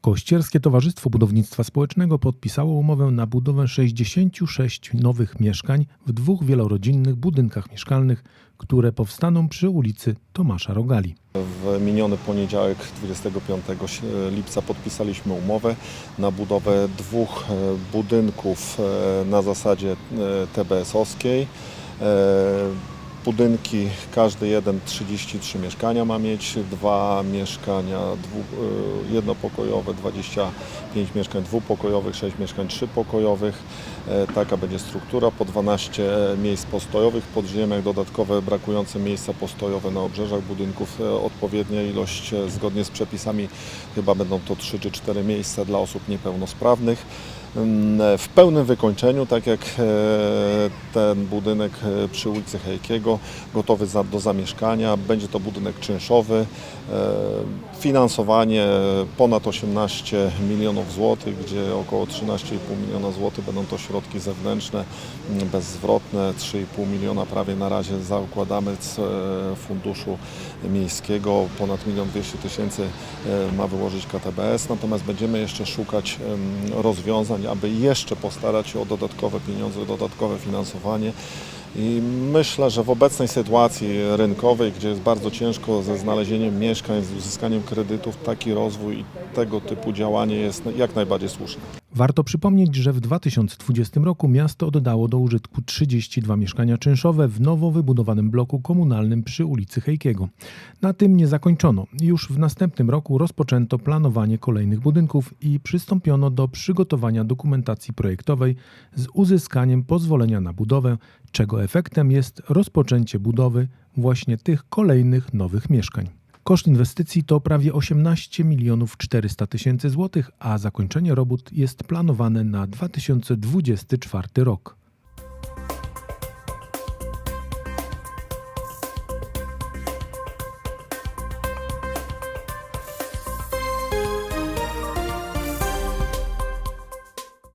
Kościerskie Towarzystwo Budownictwa Społecznego podpisało umowę na budowę 66 nowych mieszkań w dwóch wielorodzinnych budynkach mieszkalnych, które powstaną przy ulicy Tomasza Rogali. W miniony poniedziałek 25 lipca podpisaliśmy umowę na budowę dwóch e, budynków e, na zasadzie e, TBS-owskiej. Budynki, każdy jeden 33 mieszkania ma mieć, dwa mieszkania dwu, e, jednopokojowe, 25 mieszkań dwupokojowych, 6 mieszkań trzypokojowych. E, Taka będzie struktura, po 12 miejsc postojowych, w podziemiach dodatkowe brakujące miejsca postojowe na obrzeżach budynków, e, odpowiednia ilość zgodnie z przepisami chyba będą to 3 czy 4 miejsca dla osób niepełnosprawnych. W pełnym wykończeniu, tak jak e, ten budynek e, przy ulicy Hejkiego, gotowy do zamieszkania. Będzie to budynek czynszowy. E, Finansowanie ponad 18 milionów złotych, gdzie około 13,5 miliona złotych będą to środki zewnętrzne, mm, bezzwrotne. 3,5 miliona prawie na razie zakładamy z funduszu miejskiego. Ponad 1 200 tysięcy ma wyłożyć KTBS. Natomiast będziemy jeszcze szukać rozwiązań, aby jeszcze postarać się o dodatkowe pieniądze, dodatkowe finansowanie. I myślę, że w obecnej sytuacji rynkowej, gdzie jest bardzo ciężko ze znalezieniem mieszkań, z uzyskaniem kredytów, taki rozwój i tego typu działanie jest jak najbardziej słuszne. Warto przypomnieć, że w 2020 roku miasto oddało do użytku 32 mieszkania czynszowe w nowo wybudowanym bloku komunalnym przy ulicy Hejkiego. Na tym nie zakończono. Już w następnym roku rozpoczęto planowanie kolejnych budynków i przystąpiono do przygotowania dokumentacji projektowej z uzyskaniem pozwolenia na budowę, efektem jest rozpoczęcie budowy właśnie tych kolejnych nowych mieszkań. Koszt inwestycji to prawie 18 milionów 400 tysięcy złotych, a zakończenie robót jest planowane na 2024 rok.